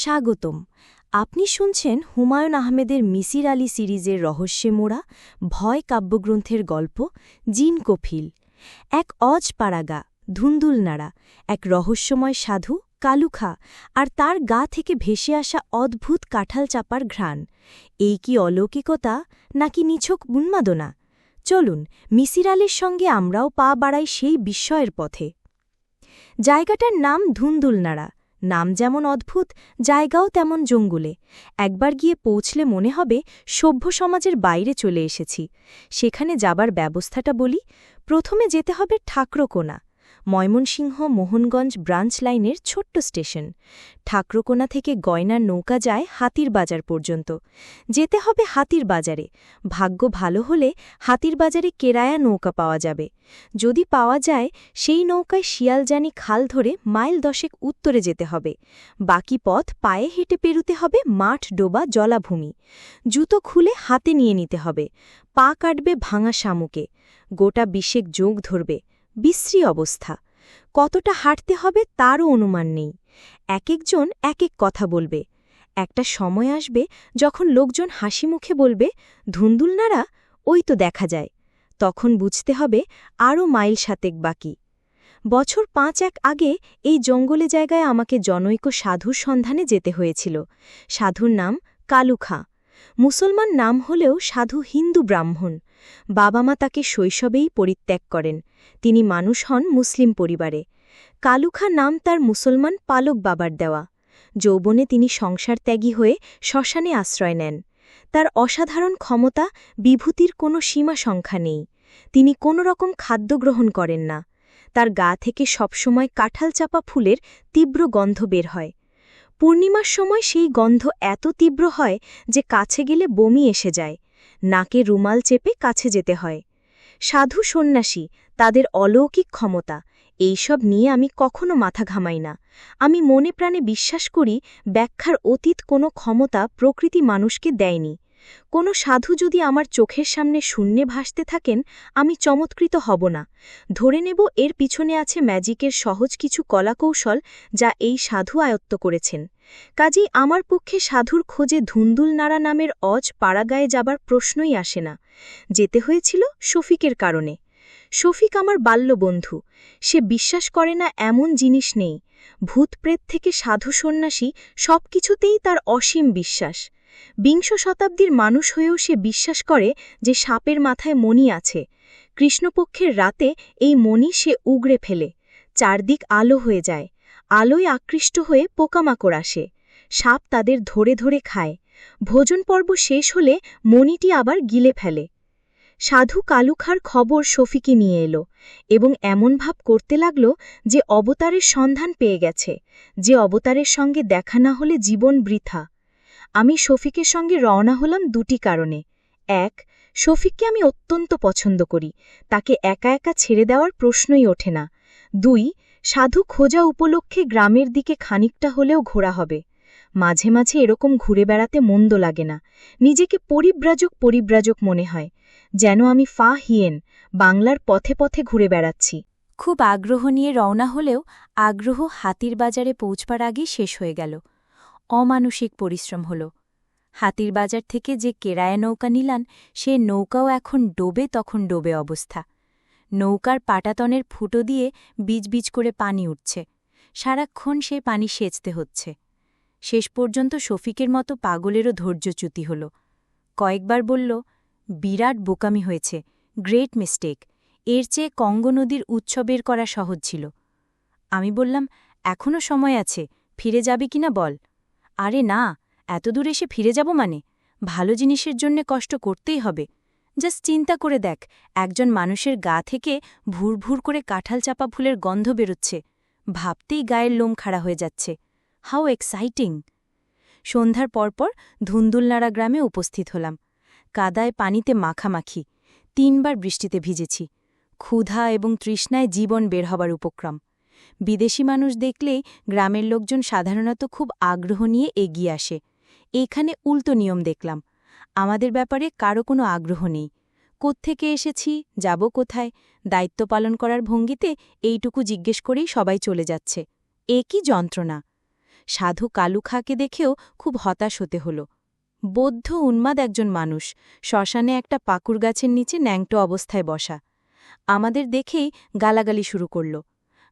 স্বাগতম। আপনি শুনছেন হুমায়ুন আহমেদের মিসির আলী সিরিজের রহস্যে মোড়া, ভয় কাব্যগ্রন্থের গল্প, জিন কফিল। এক অজ পাড়াগা ধুন্দুল নাড়া, এক রহস্যময় সাধু, কালুখা, আর তার গা থেকে ভেসে আসা অদ্ভুত কাঁঠাল চাপার ঘ্রাণ। এই কি অলৌকিকতা, নাকি নিছক উন্মাদনা? চলুন, মিসির আলীর সঙ্গে আমরাও পা বাড়াই সেই বিস্ময়ের পথে। জায়গাটার নাম ধুন্দুলনাড়া নাম যেমন অদ্ভুত, জায়গাও তেমন জঙ্গুলে। একবার গিয়ে পৌঁছলে মনে হবে সভ্য সমাজের বাইরে চলে এসেছি। সেখানে যাবার ব্যবস্থাটা বলি, প্রথমে যেতে হবে ঠাকরোকোনা ময়মনসিংহ মোহনগঞ্জ ব্রাঞ্চ লাইনের ছোট্ট স্টেশন। ঠাকরকোনা থেকে গয়নার নৌকা যায় হাতির বাজার পর্যন্ত। যেতে হবে হাতির বাজারে ভাগ্য ভালো হলে হাতির বাজারে কেরায়া নৌকা পাওয়া যাবে। যদি পাওয়া যায়, সেই নৌকায় শিয়ালজানি খাল ধরে মাইল দশেক উত্তরে যেতে হবে। বাকি পথ পায়ে হেঁটে পেরুতে হবে মাঠ, ডোবা, জলাভূমি। জুতো খুলে হাতে নিয়ে নিতে হবে। পা কাটবে ভাঙা শামুকে। গোটা বিশেক যোগ ধরবে। বিশ্রী অবস্থা। কতটা হাঁটতে হবে তারও অনুমান নেই। এক একজন এক এক কথা বলবে। একটা সময় আসবে যখন লোকজন হাসি মুখে বলবে, ধুন্দুলনারা, ওই তো দেখা যায়। তখন বুঝতে হবে আরও মাইল সাতেক বাকি। বছর পাঁচ এক আগে এই জঙ্গলে জায়গায় আমাকে জনৈক সাধুর সন্ধানে যেতে হয়েছিল। সাধুর নাম কালুখা মুসলমান নাম হলেও সাধু হিন্দু ব্রাহ্মণ। বাবা মা তাকে শৈশবেই পরিত্যাগ করেন। তিনি মানুষ হন মুসলিম পরিবারে। কালুখা নাম তার মুসলমান পালক বাবার দেওয়া। যৌবনে তিনি সংসার ত্যাগী হয়ে শ্মশানে আশ্রয় নেন। তার অসাধারণ ক্ষমতা বিভূতির কোনো সীমা সংখ্যা নেই। তিনি কোনো রকম খাদ্য গ্রহণ করেন না। তার গা থেকে সবসময় কাঁঠাল চাপা ফুলের তীব্র গন্ধ বের হয়। পূর্ণিমার সময় সেই গন্ধ এত তীব্র হয় যে কাছে গেলে বমি এসে যায়। নাকে রুমাল চেপে কাছে যেতে হয়। সাধু সন্ন্যাসী তাদের অলৌকিক ক্ষমতা, এইসব নিয়ে আমি কখনো মাথা ঘামাই না। আমি মনে প্রাণে বিশ্বাস করি, ব্যাখ্যার অতীত কোনো ক্ষমতা প্রকৃতি মানুষকে দেয়নি। কোনো সাধু যদি আমার চোখের সামনে শূন্যে ভাসতে থাকেন, আমি চমৎকৃত হব না। ধরে নেব, এর পিছনে আছে ম্যাজিকের সহজ কিছু কলাকৌশল যা এই সাধু আয়ত্ত করেছেন। কাজেই আমার পক্ষে সাধুর খোঁজে ধুন্দুল নাড়া নামের অজ পাড়াগায়ে যাবার প্রশ্নই আসে না। যেতে হয়েছিল শফিকের কারণে। শফিক আমার বাল্যবন্ধু, সে বিশ্বাস করে না এমন জিনিস নেই, ভূতপ্রেত থেকে সাধু সন্ন্যাসী সব কিছুতেই তার অসীম বিশ্বাস, বিংশ শতাব্দীর মানুষ হয়েও সে বিশ্বাস করে যে সাপের মাথায় মণি আছে, কৃষ্ণপক্ষের রাতে এই মণি সে উগড়ে ফেলে, চারদিক আলো হয়ে যায়, আলোয় আকৃষ্ট হয়ে পোকামাকড় আসে, সাপ তাদের ধরে ধরে খায়, ভোজন পর্ব শেষ হলে মণিটি আবার গিলে ফেলে। সাধু কালুখার খবর শফিকে নিয়ে এলো এবং এমন ভাব করতে লাগল যে অবতারের সন্ধান পেয়ে গেছে, যে অবতারের সঙ্গে দেখা না হলে জীবন বৃথা। আমি শফিকের সঙ্গে রওনা হলাম দুটি কারণে। এক, শফিককে আমি অত্যন্ত পছন্দ করি, তাকে একা একা ছেড়ে দেওয়ার প্রশ্নই ওঠে না। দুই, সাধু খোঁজা উপলক্ষে গ্রামের দিকে খানিকটা হলেও ঘোরা হবে। মাঝে মাঝে এরকম ঘুরে বেড়াতে মন্দ লাগে না, নিজেকে পরিব্রাজক পরিব্রাজক মনে হয়। যেন আমি ফা হিয়েন বাংলার পথে পথে ঘুরে বেড়াচ্ছি। খুব আগ্রহ নিয়ে রওনা হলেও আগ্রহ হাতির বাজারে পৌঁছবার আগেই শেষ হয়ে গেল। অমানসিক পরিশ্রম হল। হাতির বাজার থেকে যে কেরায়া নৌকা নিলান, সে নৌকাও এখন ডোবে তখন ডোবে অবস্থা। নৌকার পাটাতনের ফুটো দিয়ে বীজ করে পানি উঠছে। সারাক্ষণ সে পানি সেচতে হচ্ছে। শেষ পর্যন্ত শফিকের মতো পাগলেরও ধৈর্যচ্যুতি হল। কয়েকবার বলল বিরাট বোকামি হয়েছে, গ্রেট মিস্টেক। এর চেয়ে কঙ্গ নদীর উৎসবের করা সহজ ছিল। আমি বললাম এখনও সময় আছে, ফিরে যাবে কিনা বল? আরে না, এত দূর এসে ফিরে যাব মানে? ভালো জিনিসের জন্যে কষ্ট করতেই হবে। জাস্ট চিন্তা করে দেখ, একজন মানুষের গা থেকে ভুর ভুর করে কাঁঠাল চাপা ফুলের গন্ধ বেরোচ্ছে। ভাবতেই গায়ের লোম খাড়া হয়ে যাচ্ছে। How exciting! সন্ধ্যার পরপর ধুন্দুলনাড়া গ্রামে উপস্থিত হলাম। কাদায় পানিতে মাখামাখি, তিনবার বৃষ্টিতে ভিজেছি, ক্ষুধা এবং তৃষ্ণায় জীবন বের হবার উপক্রম। বিদেশি মানুষ দেখলেই গ্রামের লোকজন সাধারণত খুব আগ্রহ নিয়ে এগিয়ে আসে। এখানে উল্টো নিয়ম দেখলাম, আমাদের ব্যাপারে কারও কোনো আগ্রহ নেই। কোত্থেকে এসেছি, যাব কোথায়, দায়িত্ব পালন করার ভঙ্গিতে এইটুকু জিজ্ঞেস করেই সবাই চলে যাচ্ছে। এ কি যন্ত্রণা? সাধু কালু খাঁকে দেখেও খুব হতাশ হতে হল। বৌদ্ধ উন্মাদ একজন মানুষ, শ্মশানে একটা পাকুর গাছের নিচে ন্যাংটো অবস্থায় বসা। আমাদের দেখেই গালাগালি শুরু করল।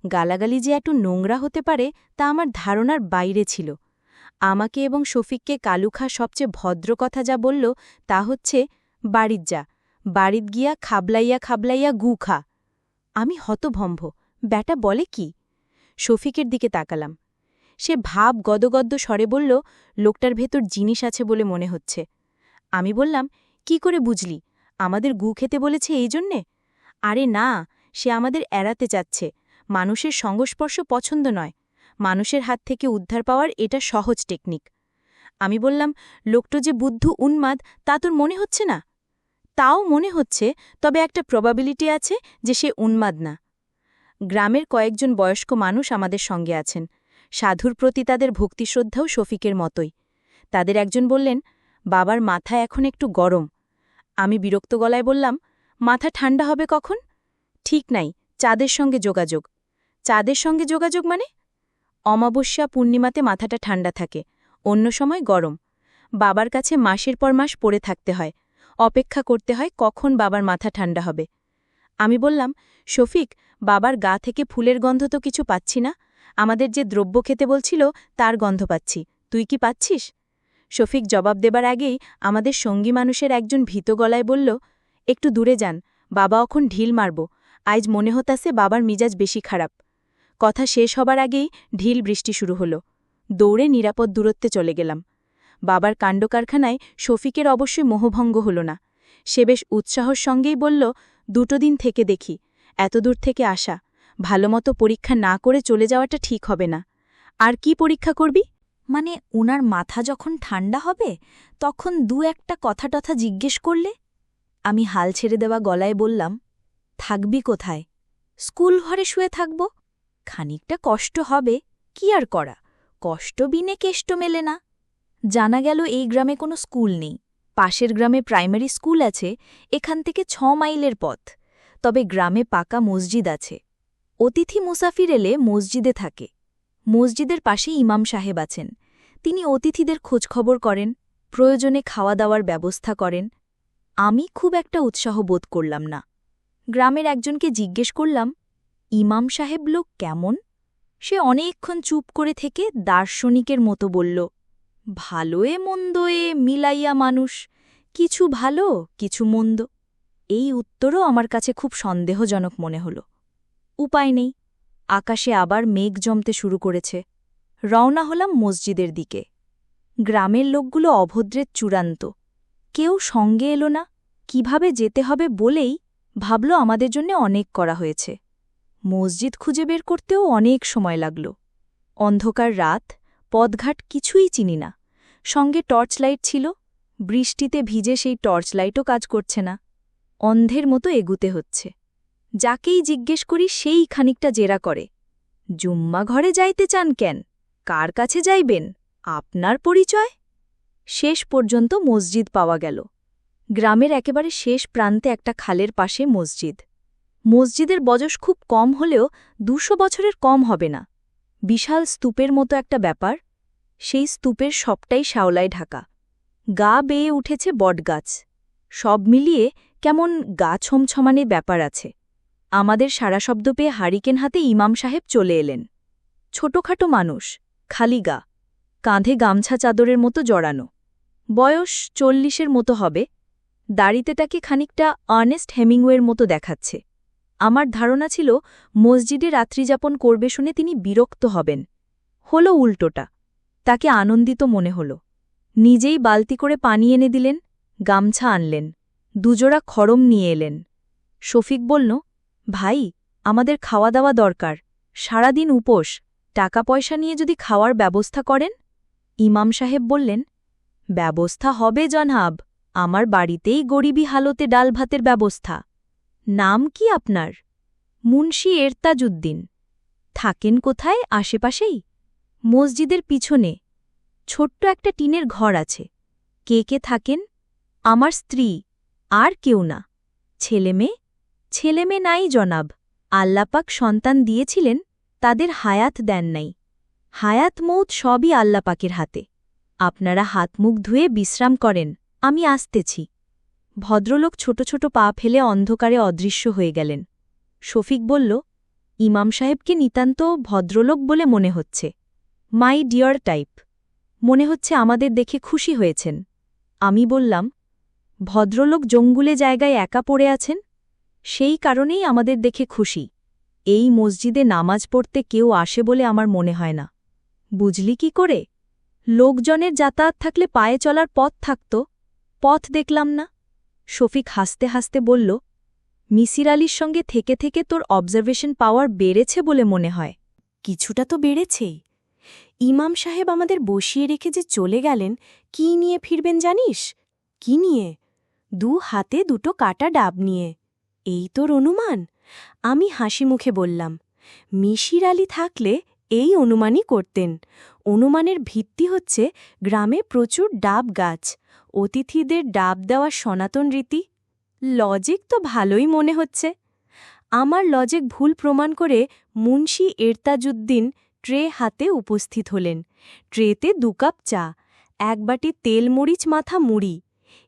গালাগালি যে একটু নোংরা হতে পারে তা আমার ধারণার বাইরে ছিল। আমাকে এবং শফিককে কালুখা সবচেয়ে ভদ্র কথা যা বলল তা হচ্ছে, বাড়ির যা বাড়িত গিয়া খাবলাইয়া খাবলাইয়া গু খা। আমি হতভম্ব, ব্যাটা বলে কি? শফিকের দিকে তাকালাম। সে ভাব গদগদ্য স্বরে বলল, লোকটার ভেতর জিনিস আছে বলে মনে হচ্ছে। আমি বললাম, কি করে বুঝলি? আমাদের গু খেতে বলেছে এই জন্যে? আরে না, সে আমাদের এড়াতে চাচ্ছে মানুষের সংস্পর্শ পছন্দ নয়। মানুষের হাত থেকে উদ্ধার পাওয়ার এটা সহজ টেকনিক। আমি বললাম, লোকটো যে বুদ্ধ উন্মাদ, তা তোর মনে হচ্ছে না? তাও মনে হচ্ছে, তবে একটা প্রবাবিলিটি আছে যে সে উন্মাদ না। গ্রামের কয়েকজন বয়স্ক মানুষ আমাদের সঙ্গে আছেন। সাধুর প্রতি তাদের ভক্তিশ্রদ্ধাও শফিকের মতোই। তাদের একজন বললেন, বাবার মাথা এখন একটু গরম। আমি বিরক্ত গলায় বললাম, মাথা ঠান্ডা হবে কখন? ঠিক নাই, চাঁদের সঙ্গে যোগাযোগ। চাঁদের সঙ্গে যোগাযোগ মানে? অমাবস্যা পূর্ণিমাতে মাথাটা ঠান্ডা থাকে, অন্য সময় গরম। বাবার কাছে মাসের পর মাস পড়ে থাকতে হয়, অপেক্ষা করতে হয় কখন বাবার মাথা ঠান্ডা হবে। আমি বললাম, শফিক, বাবার গা থেকে ফুলের গন্ধ তো কিছু পাচ্ছি না আমাদের যে দ্রব্য খেতে বলছিল, তার গন্ধ পাচ্ছি। তুই কি পাচ্ছিস? শফিক জবাব দেবার আগেই আমাদের সঙ্গী মানুষের একজন ভীত গলায় বলল, একটু দূরে যান, বাবা অখন ঢিল মারব। আজ মনে হতাছে বাবার মিজাজ বেশি খারাপ। কথা শেষ হবার আগেই ঢিল বৃষ্টি শুরু হলো। দৌড়ে নিরাপদ দূরত্বে চলে গেলাম। বাবার কাণ্ডকারখানায় শফিকের অবশ্যই মোহভঙ্গ হল না। সে বেশ উৎসাহর সঙ্গেই বলল, দুটো দিন থেকে দেখি, এতদূর থেকে আসা। ভালোমতো পরীক্ষা না করে চলে যাওয়াটা ঠিক হবে না। আর কি পরীক্ষা করবি? মানে উনার মাথা যখন ঠান্ডা হবে, তখন দু একটা কথা টথা জিজ্ঞেস করলে? আমি হাল ছেড়ে দেওয়া গলায় বললাম, থাকবি কোথায়? স্কুল ঘরে শুয়ে থাকব? খানিকটা কষ্ট হবে, কি আর করা? কষ্ট বিনে কেষ্ট মেলে না। জানা গেল এই গ্রামে কোনো স্কুল নেই। পাশের গ্রামে প্রাইমারি স্কুল আছে, এখান থেকে ছ মাইলের পথ। তবে গ্রামে পাকা মসজিদ আছে। অতিথি মুসাফির এলে মসজিদে থাকে। মসজিদের পাশে ইমাম সাহেব আছেন। তিনি অতিথিদের খোঁজখবর করেন, প্রয়োজনে খাওয়া দাওয়ার ব্যবস্থা করেন। আমি খুব একটা উৎসাহ বোধ করলাম না। গ্রামের একজনকে জিজ্ঞেস করলাম, ইমাম সাহেব লোক কেমন? সে অনেকক্ষণ চুপ করে থেকে দার্শনিকের মতো বলল ভালোয়ে মন্দয়ে মিলাইয়া মানুষ, কিছু ভালো, কিছু মন্দ। এই উত্তরও আমার কাছে খুব সন্দেহজনক মনে হল। উপায় নেই। আকাশে আবার মেঘ জমতে শুরু করেছে। রওনা হলাম মসজিদের দিকে। গ্রামের লোকগুলো অভদ্রের চূড়ান্ত। কেউ সঙ্গে এলো না। কীভাবে যেতে হবে বলেই ভাবল আমাদের জন্য অনেক করা হয়েছে। মসজিদ খুঁজে বের করতেও অনেক সময় লাগল। অন্ধকার রাত পদঘাট কিছুই চিনি না। সঙ্গে টর্চ লাইট ছিল। বৃষ্টিতে ভিজে সেই টর্চ লাইটও কাজ করছে না। অন্ধের মতো এগুতে হচ্ছে। যাকেই জিজ্ঞেস করি সেই খানিকটা জেরা করে। জুম্মা ঘরে যাইতে চান কেন? কার কাছে যাইবেন? আপনার পরিচয়? শেষ পর্যন্ত মসজিদ পাওয়া গেল। গ্রামের একেবারে শেষ প্রান্তে একটা খালের পাশে মসজিদ। মসজিদের বয়স খুব কম হলেও দুশো বছরের কম হবে না। বিশাল স্তূপের মতো একটা ব্যাপার। সেই স্তূপের সবটাই শাওলায় ঢাকা। গা বেয়ে উঠেছে বটগাছ। সব মিলিয়ে কেমন গা ছমছমানে ব্যাপার আছে। আমাদের সারা শব্দ পেয়ে হারিকেন হাতে ইমাম সাহেব চলে এলেন। ছোটখাটো মানুষ, খালি গা, কাঁধে গামছা চাদরের মতো জড়ানো। বয়স চল্লিশের মতো হবে, দাড়িতে তাকে খানিকটা আর্নেস্ট হেমিংওয়ের মতো দেখাচ্ছে। আমার ধারণা ছিল, মসজিদে রাত্রিযাপন করবে শুনে তিনি বিরক্ত হবেন। হল উল্টোটা, তাকে আনন্দিত মনে হল। নিজেই বালতি করে পানি এনে দিলেন, গামছা আনলেন, দুজোড়া খড়ম নিয়ে এলেন। শফিক বলল ভাই, আমাদের খাওয়া দাওয়া দরকার। সারাদিন উপোস টাকা পয়সা নিয়ে যদি খাওয়ার ব্যবস্থা করেন? ইমাম সাহেব বললেন, ব্যবস্থা হবে জনহাব আমার বাড়িতেই গরিবী হালতে ডাল ভাতের ব্যবস্থা। নাম কি আপনার? মুন্সি এরতাজউদ্দিন, থাকেন কোথায় আশেপাশেই? মসজিদের পিছনে, ছোট্ট একটা টিনের ঘর আছে। কে কে থাকেন? আমার স্ত্রী, আর কেউ না। ছেলেমেয়ে ছেলেমেয়ে নাই জনাব। আল্লাপাক সন্তান দিয়েছিলেন, তাদের হায়াত দেন নাই। হায়াত মৌত সবই আল্লাপাকের হাতে। আপনারা হাত মুখ ধুয়ে বিশ্রাম করেন, আমি আসতেছি। ভদ্রলোক ছোট ছোট পা ফেলে অন্ধকারে অদৃশ্য হয়ে গেলেন। শফিক বলল, ইমাম সাহেবকে নিতান্ত ভদ্রলোক বলে মনে হচ্ছে। My dear type. মনে হচ্ছে আমাদের দেখে খুশি হয়েছেন। আমি বললাম, ভদ্রলোক জঙ্গুলে জায়গায় একা পড়ে আছেন? সেই কারণেই আমাদের দেখে খুশি। এই মসজিদে নামাজ পড়তে কেউ আসে বলে আমার মনে হয় না। বুঝলি কি করে? লোকজনের যাতায়াত থাকলে পায়ে চলার পথ থাকত। পথ দেখলাম না। শফিক হাসতে হাসতে বলল, মিসির আলির সঙ্গে থেকে থেকে তোর অবজারভেশন পাওয়ার বেড়েছে বলে মনে হয়। কিছুটা তো বেড়েছেই ইমাম সাহেব আমাদের বসিয়ে রেখে যে চলে গেলেন, কি নিয়ে ফিরবেন জানিস? কি নিয়ে? দু হাতে দুটো কাটা ডাব নিয়ে। এই তোর অনুমান? আমি হাসি মুখে বললাম, মিশির আলী থাকলে এই অনুমানই করতেন। অনুমানের ভিত্তি হচ্ছে গ্রামে প্রচুর ডাব গাছ। অতিথিদের ডাব দেওয়া সনাতন রীতি। লজিক তো ভালোই মনে হচ্ছে। আমার লজিক ভুল প্রমাণ করে মুন্সি এরতাজুদ্দিন ট্রে হাতে উপস্থিত হলেন। ট্রেতে দু কাপ চা, এক বাটি তেল মরিচ মাথা মুড়ি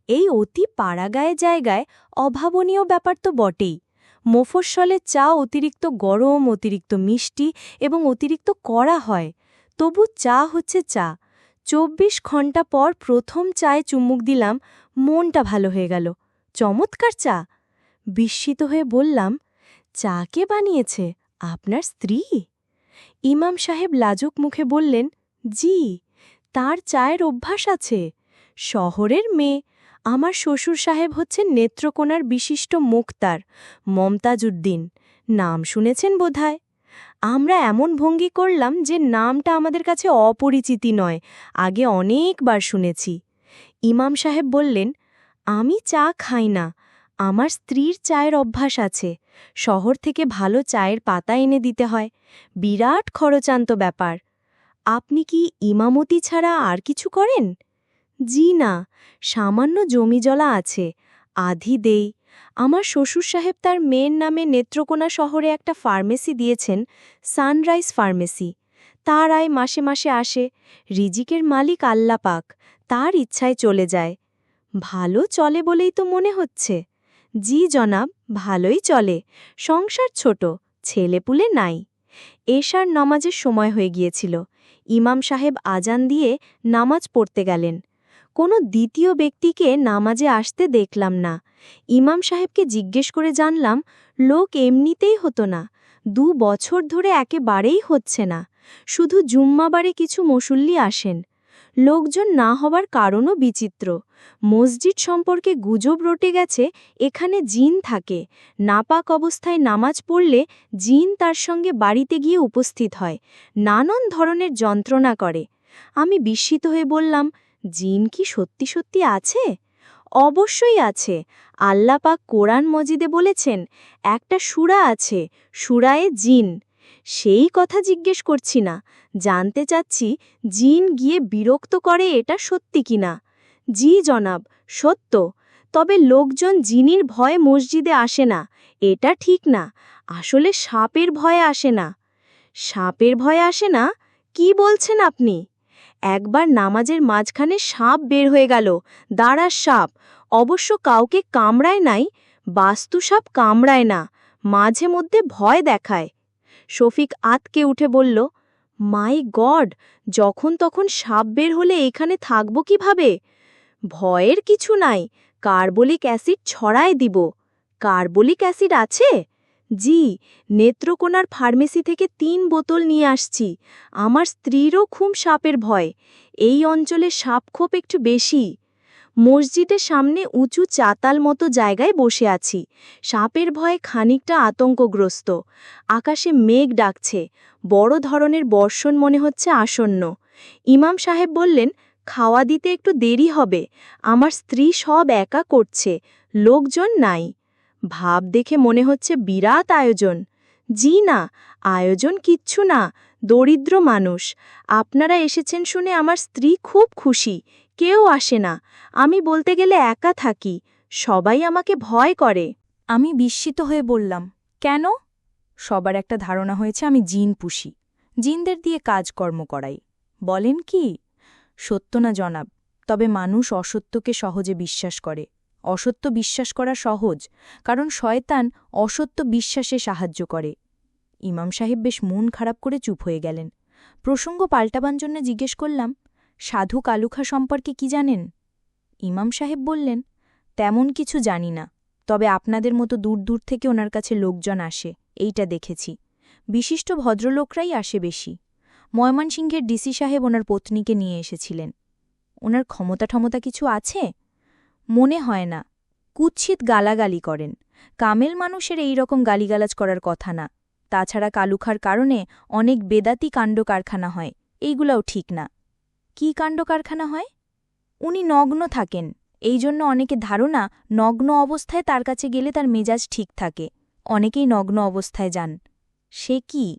এই অতি পাড়াগায়ে জায়গায় অভাবনীয় ব্যাপার তো বটেই। মফস্বলে চা অতিরিক্ত গরম, অতিরিক্ত মিষ্টি এবং অতিরিক্ত কড়া হয়। তবু চা হচ্ছে চা। চব্বিশ ঘণ্টা পর প্রথম চায়ে চুমুক দিলাম, মনটা ভালো হয়ে গেল। চমৎকার চা। বিস্মিত হয়ে বললাম, চা কে বানিয়েছে? আপনার স্ত্রী? ইমাম সাহেব লাজুক মুখে বললেন, জি, তার চায়ের অভ্যাস আছে। শহরের মেয়ে আমার শ্বশুর সাহেব হচ্ছেন নেত্রকোনার বিশিষ্ট মুক্তার, মমতাজউদ্দিন। নাম শুনেছেন বোধহয়? আমরা এমন ভঙ্গি করলাম যে নামটা আমাদের কাছে অপরিচিতি নয়, আগে অনেকবার শুনেছি। ইমাম সাহেব বললেন, আমি চা খাই না, আমার স্ত্রীর চায়ের অভ্যাস আছে, শহর থেকে ভালো চায়ের পাতা এনে দিতে হয়, বিরাট খরচান্ত ব্যাপার। আপনি কি ইমামতি ছাড়া আর কিছু করেন? জি না, সামান্য জমিজলা আছে, আধি দেই। আমার শ্বশুর সাহেব তার মেয়ের নামে নেত্রকোনা শহরে একটা ফার্মেসি দিয়েছেন, সানরাইজ ফার্মেসি। তার আয় মাসে মাসে আসে, রিজিকের মালিক আল্লাপাক তার ইচ্ছায় চলে যায়। ভালো চলে বলেই তো মনে হচ্ছে। জি জনাব, ভালোই চলে, সংসার ছোট, ছেলেপুলে নাই। এশার নামাজের সময় হয়ে গিয়েছিল। ইমাম সাহেব আজান দিয়ে নামাজ পড়তে গেলেন। কোনো দ্বিতীয় ব্যক্তিকে নামাজে আসতে দেখলাম না। ইমাম সাহেবকে জিজ্ঞেস করে জানলাম, লোক এমনিতেই হতো না, দু বছর ধরে একেবারেই হচ্ছে না, শুধু জুম্মাবারে কিছু মুসল্লি আসেন। লোকজন না হবার কারণও বিচিত্র, মসজিদ সম্পর্কে গুজব রটে গেছে, এখানে জিন থাকে, নাপাক অবস্থায় নামাজ পড়লে জিন তার সঙ্গে বাড়িতে গিয়ে উপস্থিত হয়, নানান ধরনের যন্ত্রণা করে। আমি বিস্মিত হয়ে বললাম জিন কি সত্যি সত্যি আছে? অবশ্যই আছে। আল্লাপাক কোরআন মজিদে বলেছেন, একটা সুরা আছে, সুরায়ে জিন। সেই কথা জিজ্ঞেস করছি না। জানতে চাচ্ছি, জিন গিয়ে বিরক্ত করে এটা সত্যি কিনা জি জনাব, সত্য। তবে লোকজন জিনির ভয়ে মসজিদে আসে না, এটা ঠিক না। আসলে সাপের ভয়ে আসে না। সাপের ভয়ে আসে না? কি বলছেন আপনি? একবার নামাজের মাঝখানে সাপ বের হয়ে গেল। দাঁড়ার সাপ, অবশ্য কাউকে কামড়ায় নাই, বাস্তু সাপ কামড়ায় না, মাঝে মধ্যে ভয় দেখায়। শফিক আতকে উঠে বলল, মাই গড, যখন তখন সাপ বের হলে এখানে থাকব কীভাবে? ভয়ের কিছু নাই, কার্বলিক অ্যাসিড ছড়ায় দিব। কার্বলিক অ্যাসিড আছে? জি, নেত্রকোনার ফার্মেসি থেকে তিন বোতল নিয়ে আসছি। আমার স্ত্রীরও খুব সাপের ভয়। এই অঞ্চলে সাপখোপ একটু বেশি। মসজিদের সামনে উঁচু চাতাল মতো জায়গায় বসে আছি। সাপের ভয়ে খানিকটা আতঙ্কগ্রস্ত। আকাশে মেঘ ডাকছে। বড় ধরনের বর্ষণ মনে হচ্ছে আসন্ন। ইমাম সাহেব বললেন, খাওয়া দিতে একটু দেরি হবে। আমার স্ত্রী সব একা করছে। লোকজন নাই। ভাব দেখে মনে হচ্ছে বিরাট আয়োজন। জি না, আয়োজন কিচ্ছু না, দরিদ্র মানুষ। আপনারা এসেছেন শুনে আমার স্ত্রী খুব খুশি। কেউ আসে না। আমি বলতে গেলে একা থাকি। সবাই আমাকে ভয় করে। আমি বিস্মিত হয়ে বললাম, কেন? সবার একটা ধারণা হয়েছে আমি জিন পুষি। জিনদের দিয়ে কাজকর্ম করাই। বলেন কি? সত্য না জনাব, তবে মানুষ অসত্যকে সহজে বিশ্বাস করে। অসত্য বিশ্বাস করা সহজ, কারণ শয়তান অসত্য বিশ্বাসে সাহায্য করে। ইমাম সাহেব বেশ মন খারাপ করে চুপ হয়ে গেলেন। প্রসঙ্গ পাল্টাবার জন্য জিজ্ঞেস করলাম, সাধু কালুখা সম্পর্কে কি জানেন? ইমাম সাহেব বললেন, তেমন কিছু জানি না, তবে আপনাদের মতো দূর দূর থেকে ওনার কাছে লোকজন আসে, এইটা দেখেছি। বিশিষ্ট ভদ্রলোকরাই আসে বেশি। ময়মনসিংহের ডিসি সাহেব ওনার পত্নীকে নিয়ে এসেছিলেন। ওনার ক্ষমতা ঠমতা কিছু আছে? মনে হয় না। কুৎসিত গালাগালি করেন। কামেল মানুষের এই রকম গালিগালাজ করার কথা না। তাছাড়া কালুখার কারণে অনেক বেদাতি কাণ্ড কারখানা হয়। এইগুলাও ঠিক না। কি কাণ্ড কারখানা হয়? উনি নগ্ন থাকেন। এই জন্য অনেকে ধারণা নগ্ন অবস্থায় তার কাছে গেলে তার মেজাজ ঠিক থাকে। অনেকেই নগ্ন অবস্থায় যান। সে কি?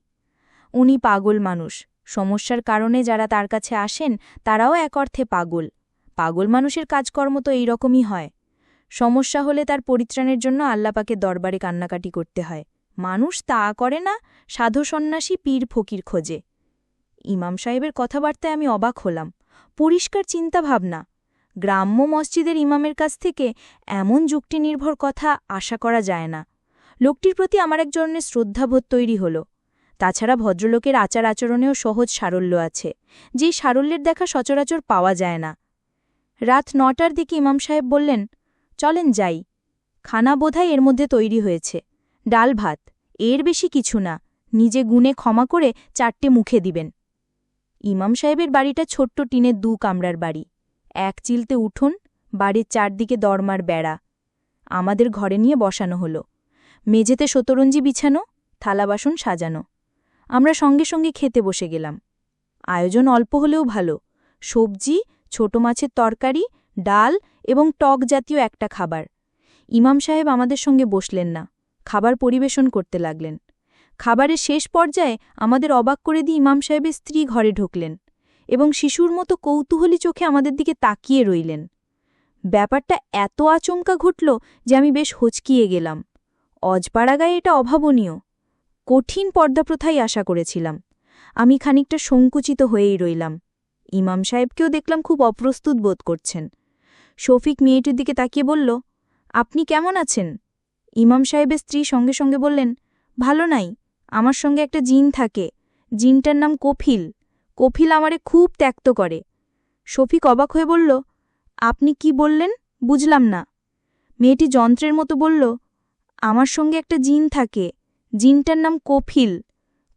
উনি পাগল মানুষ। সমস্যার কারণে যারা তার কাছে আসেন, তারাও এক অর্থে পাগল। পাগল মানুষের কাজকর্ম তো এই রকমই হয়। সমস্যা হলে তার পরিত্রাণের জন্য আল্লাপাকে দরবারে কান্নাকাটি করতে হয়। মানুষ তা করে না, সাধু সন্ন্যাসী পীর ফকির খোঁজে। ইমাম সাহেবের কথাবার্তায় আমি অবাক হলাম। পরিষ্কার চিন্তাভাবনা। গ্রাম্য মসজিদের ইমামের কাছ থেকে এমন যুক্তিনির্ভর কথা আশা করা যায় না। লোকটির প্রতি আমার এক ধরনের শ্রদ্ধাবোধ তৈরি হল। তাছাড়া ভদ্রলোকের আচার আচরণেও সহজ সারল্য আছে যেই সারল্যের দেখা সচরাচর পাওয়া যায় না। রাত নটার দিকে ইমাম সাহেব বললেন, চলেন যাই। খানা বোধহয় এর মধ্যে তৈরি হয়েছে। ডাল ভাত, এর বেশি কিছু না। নিজে গুণে ক্ষমা করে চারটে মুখে দিবেন। ইমাম সাহেবের বাড়িটা ছোট্ট টিনের দু কামরার বাড়ি। এক চিলতে উঠোন, বাড়ির চারদিকে দরমার বেড়া। আমাদের ঘরে নিয়ে বসানো হলো। মেঝেতে শতরঞ্জি বিছানো, থালা বাসন সাজানো। আমরা সঙ্গে সঙ্গে খেতে বসে গেলাম। আয়োজন অল্প হলেও ভালো। সবজি ছোট মাছের তরকারি, ডাল এবং টক জাতীয় একটা খাবার। ইমাম সাহেব আমাদের সঙ্গে বসলেন না। খাবার পরিবেশন করতে লাগলেন। খাবারের শেষ পর্যায়ে আমাদের অবাক করে দিয়ে ইমাম সাহেবের স্ত্রী ঘরে ঢুকলেন এবং শিশুর মতো কৌতূহলী চোখে আমাদের দিকে তাকিয়ে রইলেন। ব্যাপারটা এত আচমকা ঘটল যে আমি বেশ হচকিয়ে গেলাম। অজপাড়াগায় এটা অভাবনীয়। কঠিন পর্দাপ্রথাই আশা করেছিলাম। আমি খানিকটা সংকুচিত হয়েই রইলাম। ইমাম সাহেবকেও দেখলাম খুব অপ্রস্তুত বোধ করছেন। শফিক মেয়েটির দিকে তাকিয়ে বলল, আপনি কেমন আছেন? ইমাম সাহেবের স্ত্রী সঙ্গে সঙ্গে বললেন, ভালো নাই, আমার সঙ্গে একটা জিন থাকে, জিনটার নাম কফিল। কফিল আমারে খুব ত্যক্ত করে। শফিক অবাক হয়ে বলল, আপনি কি বললেন? বুঝলাম না। মেয়েটি যন্ত্রের মতো বলল, আমার সঙ্গে একটা জিন থাকে, জিনটার নাম কফিল।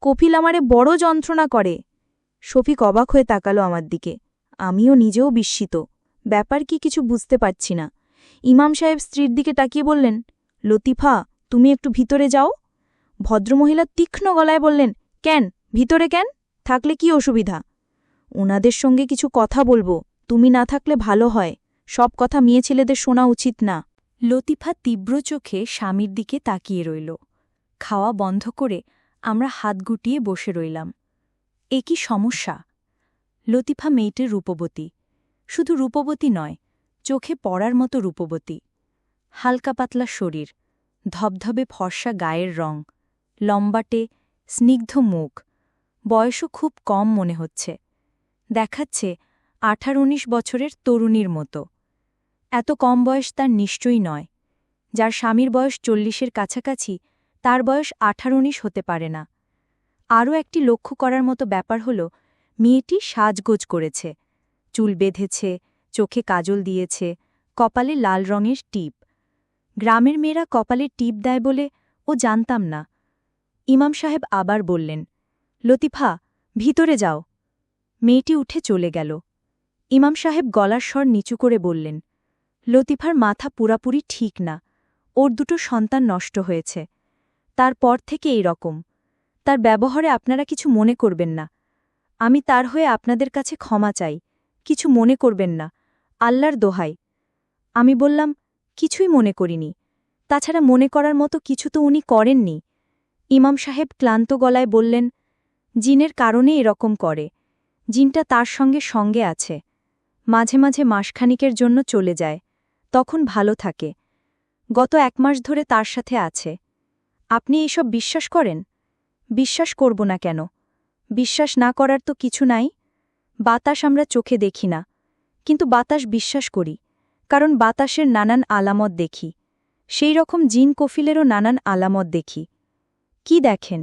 কফিল আমারে বড় যন্ত্রণা করে। শফিক অবাক হয়ে তাকালো আমার দিকে। আমিও নিজেও বিস্মিত। ব্যাপার কি কিছু বুঝতে পারছি না। ইমাম সাহেব স্ত্রীর দিকে তাকিয়ে বললেন, লতিফা, তুমি একটু ভিতরে যাও। ভদ্রমহিলা তীক্ষ্ণ গলায় বললেন, কেন? ভিতরে কেন? থাকলে কি অসুবিধা? ওনাদের সঙ্গে কিছু কথা বলব। তুমি না থাকলে ভালো হয়। সব কথা মেয়ে ছেলেদের শোনা উচিত না। লতিফা তীব্র চোখে স্বামীর দিকে তাকিয়ে রইল। খাওয়া বন্ধ করে আমরা হাত গুটিয়ে বসে রইলাম। এ কি সমস্যা? লতিফা মেয়েটির রূপবতী। শুধু রূপবতী নয়, চোখে পড়ার মতো রূপবতী। হালকা পাতলা শরীর, ধবধবে ফর্সা গায়ের রং, লম্বাটে, স্নিগ্ধ মুখ। বয়সও খুব কম মনে হচ্ছে। দেখাচ্ছে আঠার উনিশ বছরের তরুণীর মতো। এত কম বয়স তার নিশ্চয়ই নয়। যার স্বামীর বয়স চল্লিশের কাছাকাছি, তার বয়স আঠার উনিশ হতে পারে না। আরও একটি লক্ষ্য করার মতো ব্যাপার হল, মেয়েটি সাজগোজ করেছে। চুল বেঁধেছে, চোখে কাজল দিয়েছে, কপালে লাল রঙের টিপ। গ্রামের মেয়েরা কপালে টিপ দেয় বলে ও জানতাম না। ইমাম সাহেব আবার বললেন, লতিফা, ভিতরে যাও। মেয়েটি উঠে চলে গেল। ইমাম সাহেব গলার স্বর নিচু করে বললেন, লতিফার মাথা পুরাপুরি ঠিক না। ওর দুটো সন্তান নষ্ট হয়েছে। তারপর থেকে এই রকম। তার ব্যবহারে আপনারা কিছু মনে করবেন না। আমি তার হয়ে আপনাদের কাছে ক্ষমা চাই, কিছু মনে করবেন না। আল্লাহর দোহাই। আমি বললাম, কিছুই মনে করিনি। তাছাড়া মনে করার মতো কিছু তো উনি করেননি। ইমাম সাহেব ক্লান্ত গলায় বললেন, জিনের কারণে এরকম করে। জিনটা তার সঙ্গে সঙ্গে আছে। মাঝে মাঝে মাসখানিকের জন্য চলে যায়। তখন ভালো থাকে। গত এক মাস ধরে তার সাথে আছে। আপনি এসব বিশ্বাস করেন? বিশ্বাস করব না কেন? বিশ্বাস না করার তো কিছু নাই। বাতাস আমরা চোখে দেখি না। কিন্তু বাতাস বিশ্বাস করি, কারণ বাতাসের নানান আলামত দেখি। সেই রকম জিন কফিলেরও নানান আলামত দেখি। কি দেখেন?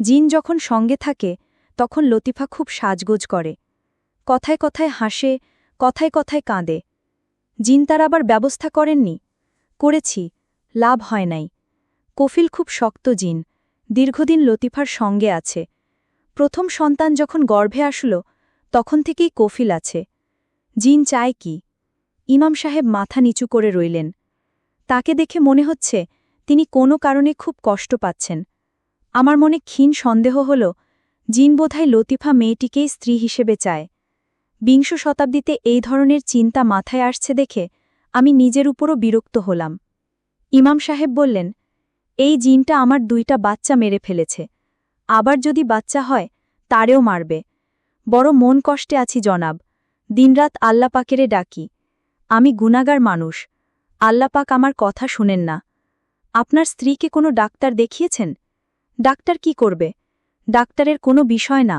জিন যখন সঙ্গে থাকে, তখন লতিফা খুব সাজগোজ করে। কথায় কথায় হাসে, কথায় কথায় কাঁদে। জিন তার আবার ব্যবস্থা করেননি? করেছি, লাভ হয় নাই। কফিল খুব শক্ত জিন। দীর্ঘদিন লতিফার সঙ্গে আছে। প্রথম সন্তান যখন গর্ভে আসল, তখন থেকেই কফিল আছে। জিন চায় কি? ইমাম সাহেব মাথা নিচু করে রইলেন। তাকে দেখে মনে হচ্ছে তিনি কোনো কারণে খুব কষ্ট পাচ্ছেন। আমার মনে ক্ষীণ সন্দেহ হল, জিন বোধহয় লতিফা মেয়েটিকেই স্ত্রী হিসেবে চায়। বিংশ শতাব্দীতে এই ধরনের চিন্তা মাথায় আসছে দেখে আমি নিজের উপরও বিরক্ত হলাম। ইমাম সাহেব বললেন এই জিনটা আমার দুইটা বাচ্চা মেরে ফেলেছে। আবার যদি বাচ্চা হয়, তারেও মারবে। বড় মন কষ্টে আছি জনাব। দিনরাত আল্লাপাকেরে ডাকি। আমি গুনাগার মানুষ। আল্লাপাক আমার কথা শুনেন না। আপনার স্ত্রীকে কোনো ডাক্তার দেখিয়েছেন? ডাক্তার কি করবে? ডাক্তারের কোনো বিষয় না।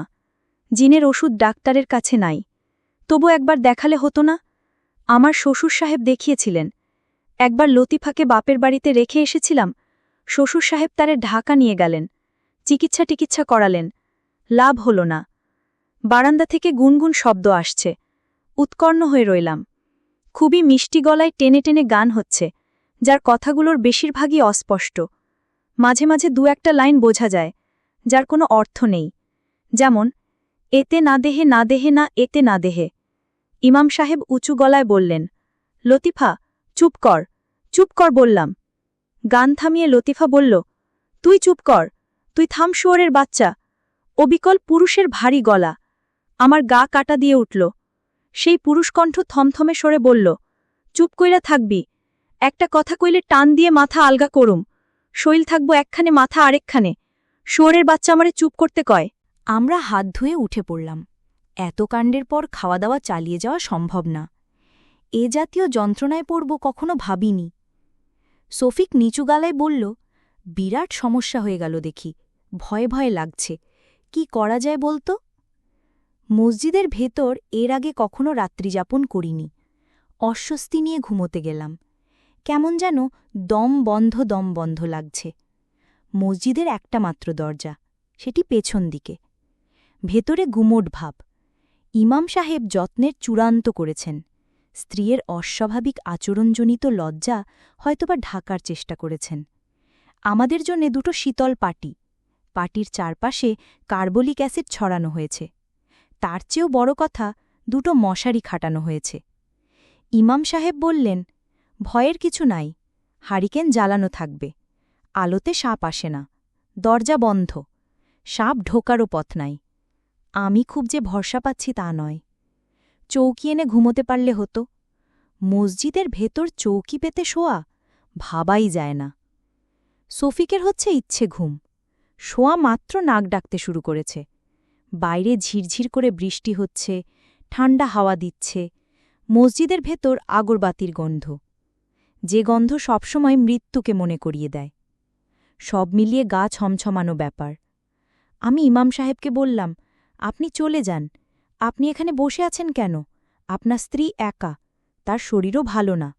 জিনের ওষুধ ডাক্তারের কাছে নাই। তবু একবার দেখালে হতো না? আমার শ্বশুর সাহেব দেখিয়েছিলেন। একবার লতিফাকে বাপের বাড়িতে রেখে এসেছিলাম। শ্বশুর সাহেব তারে ঢাকা নিয়ে গেলেন, চিকিৎসা টিকিৎসা করালেন, লাভ হল না। বারান্দা থেকে গুনগুন শব্দ আসছে, উৎকর্ণ হয়ে রইলাম। খুবই মিষ্টি গলায় টেনে টেনে গান হচ্ছে, যার কথাগুলোর বেশিরভাগই অস্পষ্ট। মাঝে মাঝে দু একটা লাইন বোঝা যায়, যার কোনো অর্থ নেই। যেমন, এতে না দেহে না দেহে না, এতে না দেহে। ইমাম সাহেব উঁচু গলায় বললেন, লতিফা, চুপ কর চুপ কর বললাম। গান থামিয়ে লতিফা বলল, তুই চুপ কর, তুই থাম শুয়োরের বাচ্চা। অবিকল পুরুষের ভারী গলা। আমার গা কাটা দিয়ে উঠল। সেই পুরুষকণ্ঠ থমথমে সরে বলল, চুপ কইরা থাকবি। একটা কথা কইলে টান দিয়ে মাথা আলগা করুম। শৈল থাকব একখানে, মাথা আরেকখানে। শুয়োরের বাচ্চা আমারে চুপ করতে কয়। আমরা হাত ধুয়ে উঠে পড়লাম। এত কাণ্ডের পর খাওয়া দাওয়া চালিয়ে যাওয়া সম্ভব না। এ জাতীয় যন্ত্রণায় পড়ব কখনো ভাবিনি। সফিক নিচু গালায় বলল, বিরাট সমস্যা হয়ে গেল দেখি, ভয়ে ভয়ে লাগছে। কি করা যায় বলতো? মসজিদের ভেতর এর আগে কখনো রাত্রিযাপন করিনি। অস্বস্তি নিয়ে ঘুমোতে গেলাম। কেমন যেন দম বন্ধ দম বন্ধ লাগছে। মসজিদের একটা মাত্র দরজা, সেটি পেছন দিকে। ভেতরে গুমোট ভাব। ইমাম সাহেব যত্নের চূড়ান্ত করেছেন। স্ত্রীর অস্বাভাবিক আচরণজনিত লজ্জা হয়তোবা ঢাকার চেষ্টা করেছেন। আমাদের জন্যে দুটো শীতল পাটি। পাটির চারপাশে কার্বলিক অ্যাসিড ছড়ানো হয়েছে। তার চেয়েও বড় কথা, দুটো মশারি খাটানো হয়েছে। ইমাম সাহেব বললেন, ভয়ের কিছু নাই, হারিকেন জ্বালানো থাকবে। আলোতে সাপ আসে না। দরজা বন্ধ। সাপ ঢোকারও পথ নাই। আমি খুব যে ভরসা পাচ্ছি তা নয়। চৌকি এনে ঘুমোতে পারলে হতো। মসজিদের ভেতর চৌকি পেতে শোয়া ভাবাই যায় না। সফিকের হচ্ছে ইচ্ছে ঘুম। শোয়া মাত্র নাক ডাকতে শুরু করেছে। বাইরে ঝিরঝির করে বৃষ্টি হচ্ছে, ঠান্ডা হাওয়া দিচ্ছে। মসজিদের ভেতর আগরবাতির গন্ধ। যে গন্ধ সবসময় মৃত্যুকে মনে করিয়ে দেয়। সব মিলিয়ে গা ছমছমানো ব্যাপার। আমি ইমাম সাহেবকে বললাম, আপনি চলে যান। আপনি এখানে বসে আছেন কেন? আপনার স্ত্রী একা, তার শরীরও ভালো না।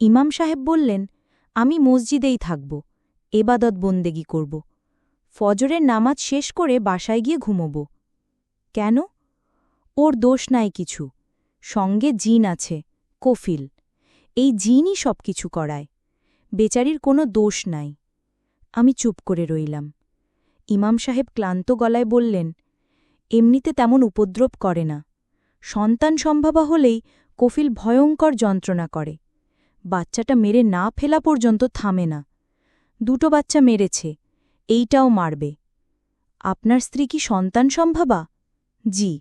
ইমাম সাহেব বললেন, আমি মসজিদেই থাকব, এবাদত বন্দেগি করব। ফজরের নামাজ শেষ করে বাসায় গিয়ে ঘুমোব। কেন? ওর দোষ নাই কিছু। সঙ্গে জিন আছে, কফিল। এই জিনই সব কিছু করায়। বেচারির কোনো দোষ নাই। আমি চুপ করে রইলাম। ইমাম সাহেব ক্লান্ত গলায় বললেন এমনিতে তেমন উপদ্রব করে না। সন্তান সম্ভাবা হলেই কফিল ভয়ঙ্কর যন্ত্রণা করে। বাচ্চাটা মেরে না ফেলা পর্যন্ত থামে না। দুটো বাচ্চা মেরেছে, এইটাও মারবে। আপনার স্ত্রী কি সন্তান সম্ভাবা? জি।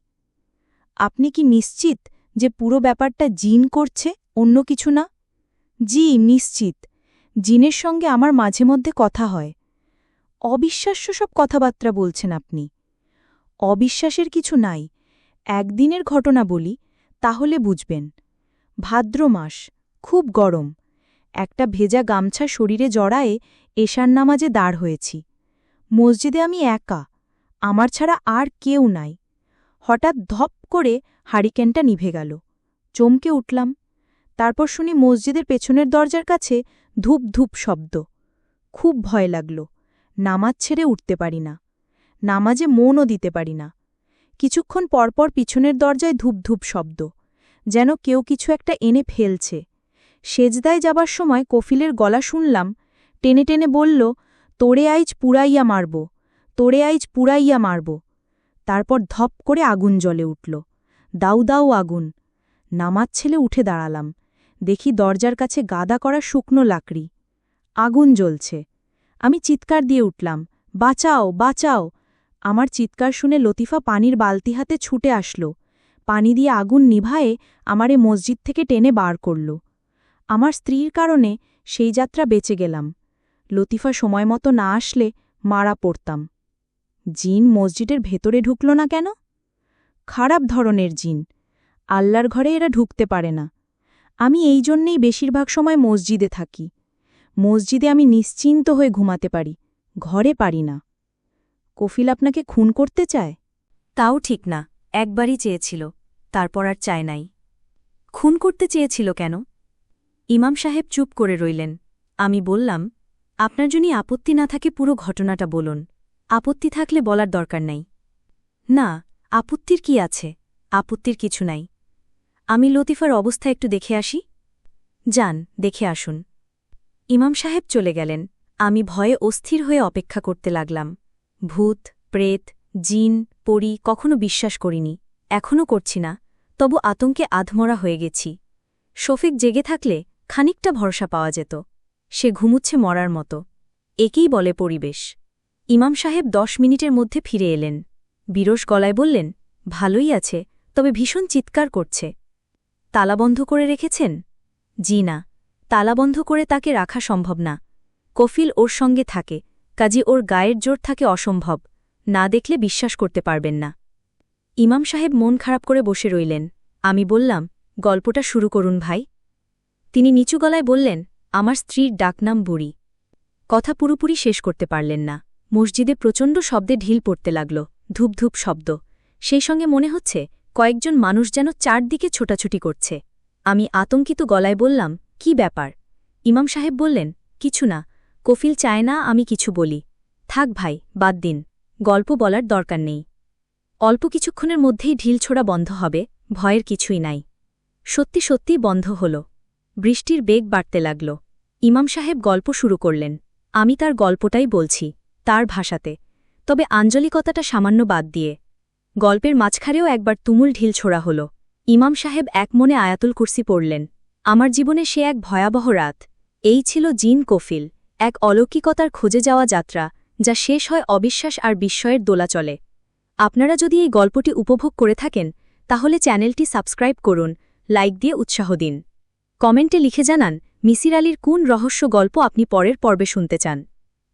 আপনি কি নিশ্চিত যে পুরো ব্যাপারটা জিন করছে, অন্য কিছু না? জি, নিশ্চিত। জিনের সঙ্গে আমার মাঝে মধ্যে কথা হয়। অবিশ্বাস্য সব কথাবার্তা বলছেন আপনি। অবিশ্বাসের কিছু নাই। একদিনের ঘটনা বলি, তাহলে বুঝবেন। ভাদ্র মাস, খুব গরম। একটা ভেজা গামছা শরীরে জড়ায়ে এশার নামাজে দাঁড় হয়েছি। মসজিদে আমি একা, আমার ছাড়া আর কেউ নাই। হঠাৎ ধপ করে হারিকেনটা নিভে গেল। চমকে উঠলাম। তারপর শুনি মসজিদের পেছনের দরজার কাছে ধূপ ধূপ শব্দ। খুব ভয় লাগল, নামাজ ছেড়ে উঠতে পারি না। নামাজে মনও দিতে পারি না। কিছুক্ষণ পরপর পিছনের দরজায় ধূপ ধূপ শব্দ, যেন কেউ কিছু একটা এনে ফেলছে। সেজদায় যাবার সময় কফিলের গলা শুনলাম, টেনে টেনে বলল, তোরে আইজ পুরাইয়া মারব, তোরে আইজ পুরাইয়া মারব। তারপর ধপ করে আগুন জ্বলে উঠল। দাউ দাউ আগুন। নামাজ ছেলে উঠে দাঁড়ালাম, দেখি দরজার কাছে গাদা করা শুকনো লাকড়ি। আগুন জ্বলছে। আমি চিৎকার দিয়ে উঠলাম, বাঁচাও বাঁচাও। আমার চিৎকার শুনে লতিফা পানির বালতি হাতে ছুটে আসলো। পানি দিয়ে আগুন নিভায়ে আমারে মসজিদ থেকে টেনে বার করল। আমার স্ত্রীর কারণে সেই যাত্রা বেঁচে গেলাম। লতিফা সময় মতো না আসলে মারা পড়তাম। জিন মসজিদের ভেতরে ঢুকল না কেন? খারাপ ধরনের জিন। আল্লাহর ঘরে এরা ঢুকতে পারে না। আমি এই জন্যেই বেশিরভাগ সময় মসজিদে থাকি। মসজিদে আমি নিশ্চিন্ত হয়ে ঘুমাতে পারি। ঘরে পারি না। কফিল আপনাকে খুন করতে চায়? তাও ঠিক না, একবারই চেয়েছিল, তারপর আর চায় নাই। খুন করতে চেয়েছিল কেন? ইমাম সাহেব চুপ করে রইলেন। আমি বললাম, আপনার যদি আপত্তি না থাকে পুরো ঘটনাটা বলুন। আপত্তি থাকলে বলার দরকার নাই। না, আপত্তির কি আছে? আপত্তির কিছু নাই। আমি লতিফার অবস্থা একটু দেখে আসি? যান, দেখে আসুন। ইমাম সাহেব চলে গেলেন। আমি ভয়ে অস্থির হয়ে অপেক্ষা করতে লাগলাম। ভূত, প্রেত, জিন, পরি কখনো বিশ্বাস করিনি। এখনও করছি না, তবু আতঙ্কে আধমরা হয়ে গেছি। শফিক জেগে থাকলে খানিকটা ভরসা পাওয়া যেত। সে ঘুমুচ্ছে মরার মতো। একেই বলে পরিবেশ। ইমাম সাহেব দশ মিনিটের মধ্যে ফিরে এলেন। বিরস গলায় বললেন, ভালোই আছে, তবে ভীষণ চিৎকার করছে। তালাবন্ধ করে রেখেছেন? জি না তালাবন্ধ করে তাকে রাখা সম্ভব না। কফিল ওর সঙ্গে থাকে কাজী ওর গায়ের জোর থাকে অসম্ভব, না দেখলে বিশ্বাস করতে পারবেন না। ইমাম সাহেব মন খারাপ করে বসে রইলেন। আমি বললাম, গল্পটা শুরু করুন ভাই। তিনি নিচু গলায় বললেন, আমার স্ত্রীর ডাকনাম বুড়ি। কথা পুরোপুরি শেষ করতে পারলেন না। মসজিদে প্রচণ্ড শব্দে ঢিল পড়তে লাগল ধূপ ধূপ শব্দ। সেই সঙ্গে মনে হচ্ছে, কয়েকজন মানুষ যেন চারদিকে ছোটাছুটি করছে। আমি আতঙ্কিত গলায় বললাম, কি ব্যাপার? ইমাম সাহেব বললেন, কিছু না কফিল চায় না আমি কিছু বলি। থাক ভাই, বাদ দিন। গল্প বলার দরকার নেই। অল্প কিছুক্ষণের মধ্যেই ঢিল ছোড়া বন্ধ হবে, ভয়ের কিছুই নাই। সত্যি সত্যি বন্ধ হল। বৃষ্টির বেগ বাড়তে লাগল। ইমাম সাহেব গল্প শুরু করলেন। আমি তার গল্পটাই বলছি, তার ভাষাতে। তবে আঞ্জলিকতাটা সামান্য বাদ দিয়ে। গল্পের মাঝখারেও একবার তুমুল ঢিল ছোড়া হল। ইমাম সাহেব এক মনে আয়াতুল কুর্সি পড়লেন। আমার জীবনে সে এক ভয়াবহ রাত। এই ছিল জিন কফিল। এক অলৌকিকতার খোঁজে যাওয়া যাত্রা, যা শেষ হয় অবিশ্বাস আর বিস্ময়ের দোলাচলে আপনারা যদি এই গল্পটি উপভোগ করে থাকেন, তাহলে চ্যানেলটি সাবস্ক্রাইব করুন, লাইক দিয়ে উৎসাহ দিন। কমেন্টে লিখে জানান, মিসির আলীর কোন রহস্য গল্প আপনি পরের পর্বে শুনতে চান?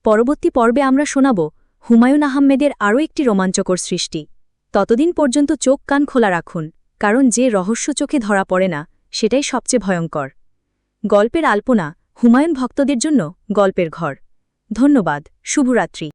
পরবর্তী পর্বে আমরা শোনাব, হুমায়ুন আহমেদের আরও একটি রোমাঞ্চকর সৃষ্টি। ততদিন পর্যন্ত চোখ কান খোলা রাখুন, কারণ যে রহস্য চোখে ধরা পড়ে না, সেটাই সবচেয়ে ভয়ঙ্কর। গল্পের আলপনা হুমায়ুন ভক্তদের জন্য গল্পের ঘর। ধন্যবাদ শুভরাত্রি।